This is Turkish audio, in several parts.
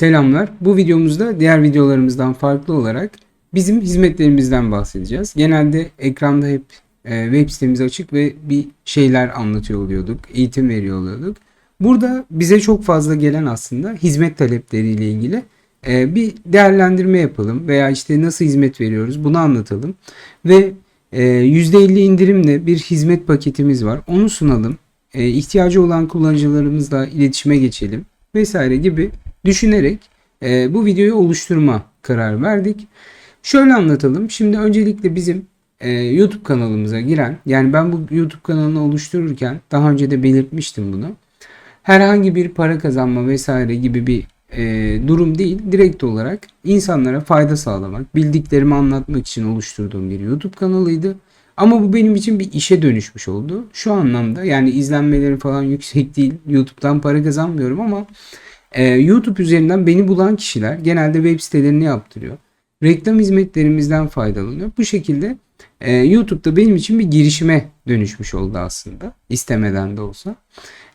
Selamlar. Bu videomuzda diğer videolarımızdan farklı olarak bizim hizmetlerimizden bahsedeceğiz. Genelde ekranda hep e, web sitemiz açık ve bir şeyler anlatıyor oluyorduk, eğitim veriyor oluyorduk. Burada bize çok fazla gelen aslında hizmet talepleriyle ilgili e, bir değerlendirme yapalım veya işte nasıl hizmet veriyoruz bunu anlatalım ve e, %50 indirimle bir hizmet paketimiz var. Onu sunalım. E, ihtiyacı olan kullanıcılarımızla iletişime geçelim vesaire gibi düşünerek e, bu videoyu oluşturma kararı verdik. Şöyle anlatalım. Şimdi öncelikle bizim e, YouTube kanalımıza giren yani ben bu YouTube kanalını oluştururken daha önce de belirtmiştim bunu. Herhangi bir para kazanma vesaire gibi bir e, durum değil. Direkt olarak insanlara fayda sağlamak, bildiklerimi anlatmak için oluşturduğum bir YouTube kanalıydı. Ama bu benim için bir işe dönüşmüş oldu. Şu anlamda yani izlenmeleri falan yüksek değil. YouTube'dan para kazanmıyorum ama e, YouTube üzerinden beni bulan kişiler genelde web sitelerini yaptırıyor. Reklam hizmetlerimizden faydalanıyor. Bu şekilde e, YouTube'da benim için bir girişime dönüşmüş oldu aslında. istemeden de olsa.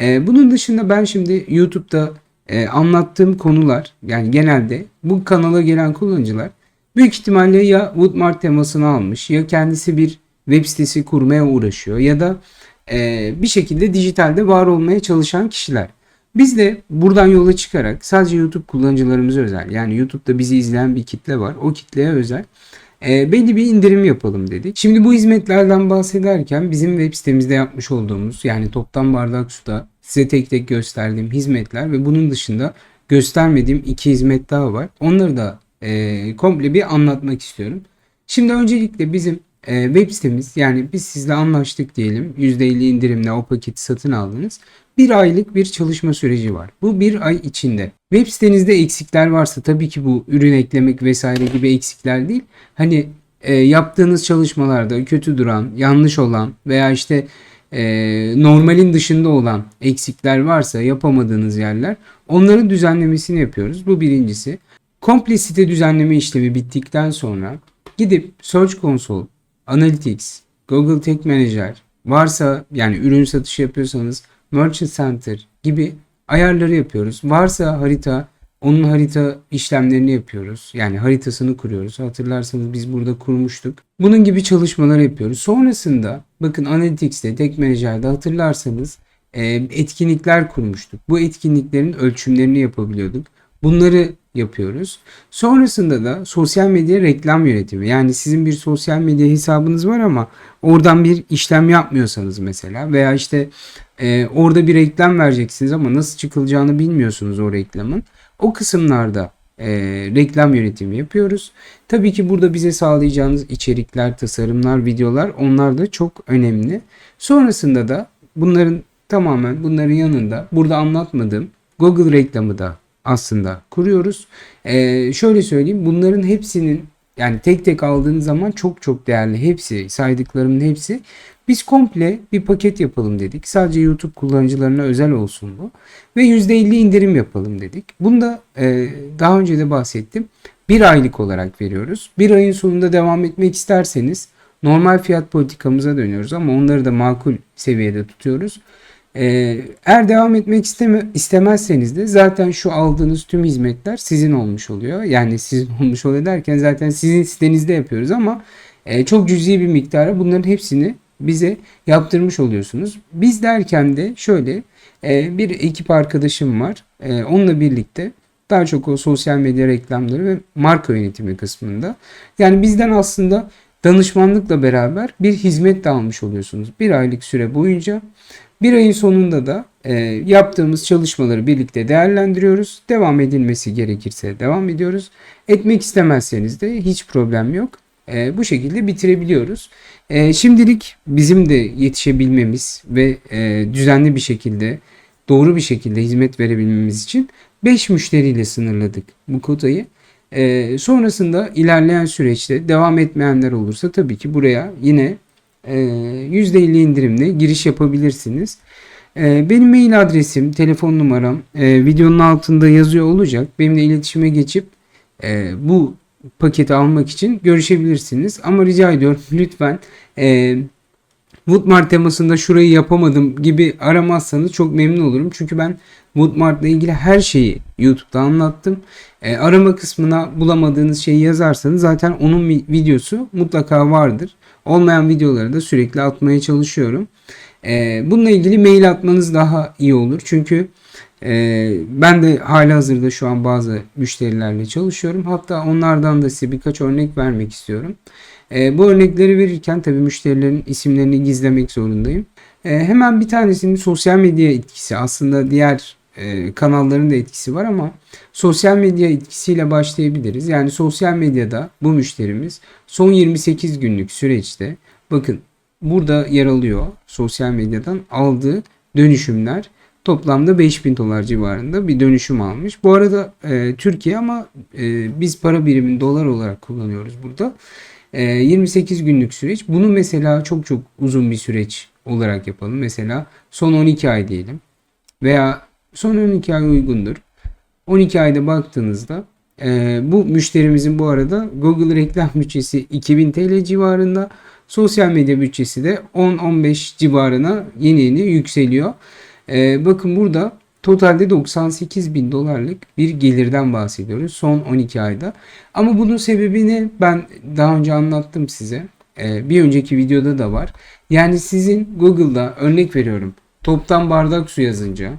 E, bunun dışında ben şimdi YouTube'da e, anlattığım konular yani genelde bu kanala gelen kullanıcılar büyük ihtimalle ya Woodmart temasını almış ya kendisi bir web sitesi kurmaya uğraşıyor ya da e, bir şekilde dijitalde var olmaya çalışan kişiler. Biz de buradan yola çıkarak sadece YouTube kullanıcılarımıza özel yani YouTube'da bizi izleyen bir kitle var. O kitleye özel e, belli bir indirim yapalım dedik. Şimdi bu hizmetlerden bahsederken bizim web sitemizde yapmış olduğumuz yani toptan bardak suda size tek tek gösterdiğim hizmetler ve bunun dışında göstermediğim iki hizmet daha var. Onları da e, komple bir anlatmak istiyorum. Şimdi öncelikle bizim e, web sitemiz yani biz sizle anlaştık diyelim %50 indirimle o paketi satın aldınız. Bir aylık bir çalışma süreci var. Bu bir ay içinde. Web sitenizde eksikler varsa tabii ki bu ürün eklemek vesaire gibi eksikler değil. Hani e, yaptığınız çalışmalarda kötü duran, yanlış olan veya işte e, normalin dışında olan eksikler varsa yapamadığınız yerler onların düzenlemesini yapıyoruz. Bu birincisi. Komple site düzenleme işlemi bittikten sonra gidip Search Console, Analytics, Google Tag Manager varsa yani ürün satışı yapıyorsanız Merchant Center gibi ayarları yapıyoruz. Varsa harita onun harita işlemlerini yapıyoruz. Yani haritasını kuruyoruz. Hatırlarsanız biz burada kurmuştuk. Bunun gibi çalışmalar yapıyoruz. Sonrasında bakın Analytics'te, Tech Manager'da hatırlarsanız etkinlikler kurmuştuk. Bu etkinliklerin ölçümlerini yapabiliyorduk. Bunları yapıyoruz. Sonrasında da sosyal medya reklam yönetimi. Yani sizin bir sosyal medya hesabınız var ama oradan bir işlem yapmıyorsanız mesela veya işte e, orada bir reklam vereceksiniz ama nasıl çıkılacağını bilmiyorsunuz o reklamın. O kısımlarda e, reklam yönetimi yapıyoruz. Tabii ki burada bize sağlayacağınız içerikler, tasarımlar, videolar onlar da çok önemli. Sonrasında da bunların tamamen bunların yanında burada anlatmadığım Google reklamı da aslında kuruyoruz. Ee, şöyle söyleyeyim bunların hepsinin yani tek tek aldığınız zaman çok çok değerli hepsi saydıklarımın hepsi. Biz komple bir paket yapalım dedik. Sadece YouTube kullanıcılarına özel olsun bu. Ve %50 indirim yapalım dedik. Bunda e, daha önce de bahsettim. Bir aylık olarak veriyoruz. Bir ayın sonunda devam etmek isterseniz normal fiyat politikamıza dönüyoruz ama onları da makul seviyede tutuyoruz. Ee, eğer devam etmek isteme, istemezseniz de zaten şu aldığınız tüm hizmetler sizin olmuş oluyor. Yani sizin olmuş oluyor derken zaten sizin sitenizde yapıyoruz ama e, çok cüzi bir miktara bunların hepsini bize yaptırmış oluyorsunuz. Biz derken de şöyle e, bir ekip arkadaşım var. E, onunla birlikte daha çok o sosyal medya reklamları ve marka yönetimi kısmında. Yani bizden aslında danışmanlıkla beraber bir hizmet de almış oluyorsunuz. Bir aylık süre boyunca bir ayın sonunda da e, yaptığımız çalışmaları birlikte değerlendiriyoruz. Devam edilmesi gerekirse devam ediyoruz. Etmek istemezseniz de hiç problem yok. E, bu şekilde bitirebiliyoruz. E, şimdilik bizim de yetişebilmemiz ve e, düzenli bir şekilde doğru bir şekilde hizmet verebilmemiz için 5 müşteriyle sınırladık bu kotayı. E, sonrasında ilerleyen süreçte devam etmeyenler olursa tabii ki buraya yine %50 ee, indirimle giriş yapabilirsiniz. Ee, benim mail adresim, telefon numaram e, videonun altında yazıyor olacak. Benimle iletişime geçip e, bu paketi almak için görüşebilirsiniz. Ama rica ediyorum lütfen e, Woodmart temasında şurayı yapamadım gibi aramazsanız çok memnun olurum. Çünkü ben Woodmart'la ilgili her şeyi YouTube'da anlattım. E, arama kısmına bulamadığınız şeyi yazarsanız zaten onun videosu mutlaka vardır. Olmayan videoları da sürekli atmaya çalışıyorum. E, bununla ilgili mail atmanız daha iyi olur. Çünkü e, ben de hali hazırda şu an bazı müşterilerle çalışıyorum. Hatta onlardan da size birkaç örnek vermek istiyorum. E, bu örnekleri verirken tabii müşterilerin isimlerini gizlemek zorundayım. E, hemen bir tanesinin sosyal medya etkisi aslında diğer kanalların da etkisi var ama sosyal medya etkisiyle başlayabiliriz. Yani sosyal medyada bu müşterimiz son 28 günlük süreçte bakın burada yer alıyor sosyal medyadan aldığı dönüşümler toplamda 5000 dolar civarında bir dönüşüm almış. Bu arada e, Türkiye ama e, biz para birimin dolar olarak kullanıyoruz burada. E, 28 günlük süreç. Bunu mesela çok çok uzun bir süreç olarak yapalım. Mesela son 12 ay diyelim. Veya son 12 ay uygundur. 12 ayda baktığınızda e, bu müşterimizin bu arada Google reklam bütçesi 2000 TL civarında. Sosyal medya bütçesi de 10-15 civarına yeni yeni yükseliyor. E, bakın burada totalde 98 bin dolarlık bir gelirden bahsediyoruz son 12 ayda. Ama bunun sebebini ben daha önce anlattım size. E, bir önceki videoda da var. Yani sizin Google'da örnek veriyorum toptan bardak su yazınca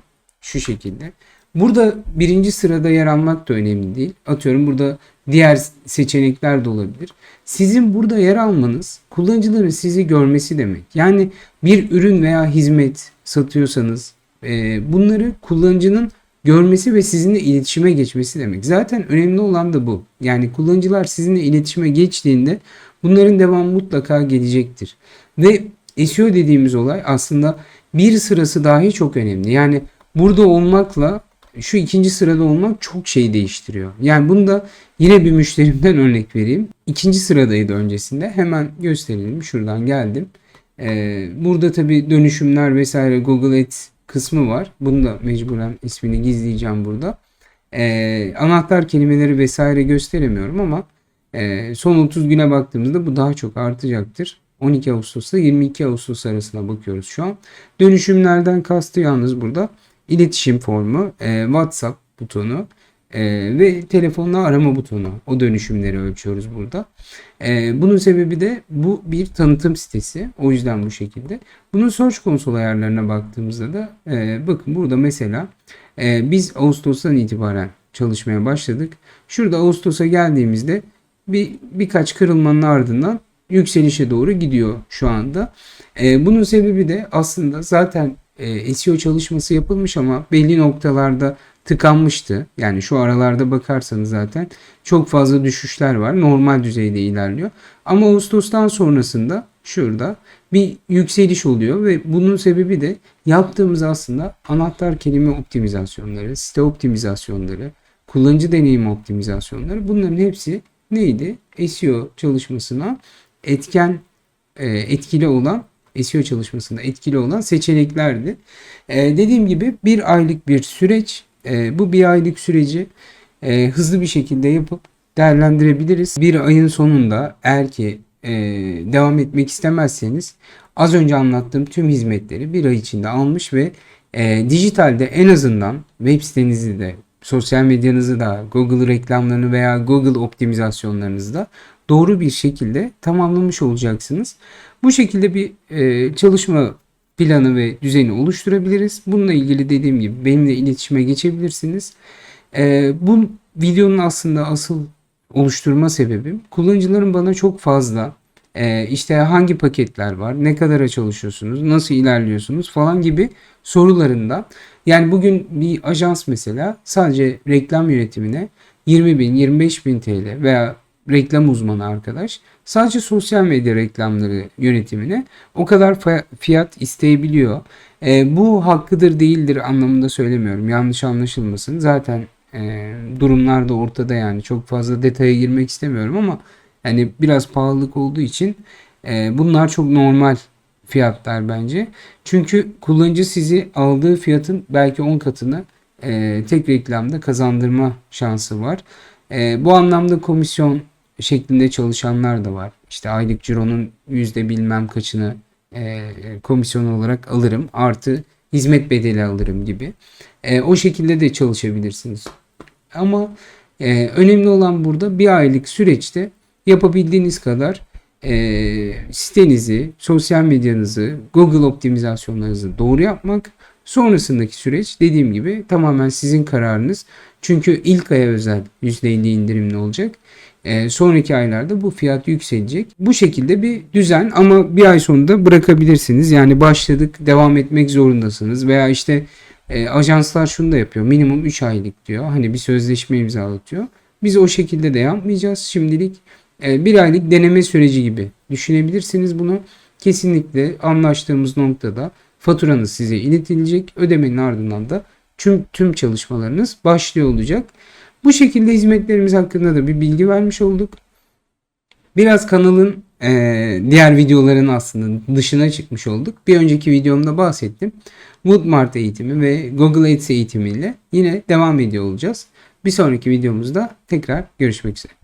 şu şekilde. Burada birinci sırada yer almak da önemli değil. Atıyorum burada diğer seçenekler de olabilir. Sizin burada yer almanız kullanıcıların sizi görmesi demek. Yani bir ürün veya hizmet satıyorsanız e, bunları kullanıcının görmesi ve sizinle iletişime geçmesi demek. Zaten önemli olan da bu. Yani kullanıcılar sizinle iletişime geçtiğinde bunların devamı mutlaka gelecektir. Ve SEO dediğimiz olay aslında bir sırası dahi çok önemli. Yani burada olmakla şu ikinci sırada olmak çok şey değiştiriyor. Yani bunu da yine bir müşterimden örnek vereyim. İkinci sıradaydı öncesinde. Hemen gösterelim. Şuradan geldim. Ee, burada tabi dönüşümler vesaire Google Ads kısmı var. Bunu da mecburen ismini gizleyeceğim burada. Ee, anahtar kelimeleri vesaire gösteremiyorum ama e, son 30 güne baktığımızda bu daha çok artacaktır. 12 Ağustos'ta 22 Ağustos arasına bakıyoruz şu an. Dönüşümlerden kastı yalnız burada iletişim formu, e, WhatsApp butonu e, ve telefonla arama butonu. O dönüşümleri ölçüyoruz burada. E, bunun sebebi de bu bir tanıtım sitesi. O yüzden bu şekilde. Bunun Search Console ayarlarına baktığımızda da e, bakın burada mesela e, biz Ağustos'tan itibaren çalışmaya başladık. Şurada Ağustos'a geldiğimizde bir birkaç kırılmanın ardından yükselişe doğru gidiyor şu anda. E, bunun sebebi de aslında zaten e, SEO çalışması yapılmış ama belli noktalarda tıkanmıştı. Yani şu aralarda bakarsanız zaten çok fazla düşüşler var. Normal düzeyde ilerliyor. Ama Ağustos'tan sonrasında şurada bir yükseliş oluyor ve bunun sebebi de yaptığımız aslında anahtar kelime optimizasyonları, site optimizasyonları, kullanıcı deneyim optimizasyonları bunların hepsi neydi? SEO çalışmasına etken e, etkili olan SEO çalışmasında etkili olan seçeneklerdi. E, dediğim gibi bir aylık bir süreç. E, bu bir aylık süreci e, hızlı bir şekilde yapıp değerlendirebiliriz. Bir ayın sonunda eğer ki e, devam etmek istemezseniz az önce anlattığım tüm hizmetleri bir ay içinde almış ve e, dijitalde en azından web sitenizi de sosyal medyanızı da Google reklamlarını veya Google optimizasyonlarınızı da doğru bir şekilde tamamlamış olacaksınız. Bu şekilde bir e, çalışma planı ve düzeni oluşturabiliriz. Bununla ilgili dediğim gibi benimle iletişime geçebilirsiniz. E, bu videonun aslında asıl oluşturma sebebim kullanıcıların bana çok fazla e, işte hangi paketler var, ne kadara çalışıyorsunuz, nasıl ilerliyorsunuz falan gibi sorularında. Yani bugün bir ajans mesela sadece reklam yönetimine 20 bin, 25 bin TL veya reklam uzmanı arkadaş sadece sosyal medya reklamları yönetimine o kadar fiyat isteyebiliyor. E, bu hakkıdır değildir anlamında söylemiyorum. Yanlış anlaşılmasın. Zaten e, durumlar da ortada yani çok fazla detaya girmek istemiyorum ama yani biraz pahalılık olduğu için e, bunlar çok normal fiyatlar bence. Çünkü kullanıcı sizi aldığı fiyatın belki 10 katını e, tek reklamda kazandırma şansı var. E, bu anlamda komisyon şeklinde çalışanlar da var. İşte aylık cironun yüzde bilmem kaçını e, komisyon olarak alırım. Artı hizmet bedeli alırım gibi. E, o şekilde de çalışabilirsiniz. Ama e, önemli olan burada bir aylık süreçte yapabildiğiniz kadar e, sitenizi, sosyal medyanızı, Google optimizasyonlarınızı doğru yapmak. Sonrasındaki süreç dediğim gibi tamamen sizin kararınız. Çünkü ilk aya özel %50 indirimli olacak. E, sonraki aylarda bu fiyat yükselecek. Bu şekilde bir düzen ama bir ay sonunda bırakabilirsiniz. Yani başladık devam etmek zorundasınız veya işte e, ajanslar şunu da yapıyor. Minimum 3 aylık diyor. Hani bir sözleşme imzalatıyor. Biz o şekilde de yapmayacağız. Şimdilik e, bir aylık deneme süreci gibi düşünebilirsiniz bunu. Kesinlikle anlaştığımız noktada faturanız size iletilecek. Ödemenin ardından da tüm tüm çalışmalarınız başlıyor olacak. Bu şekilde hizmetlerimiz hakkında da bir bilgi vermiş olduk. Biraz kanalın e, diğer videoların aslında dışına çıkmış olduk. Bir önceki videomda bahsettim. Woodmart eğitimi ve Google Ads eğitimiyle yine devam ediyor olacağız. Bir sonraki videomuzda tekrar görüşmek üzere.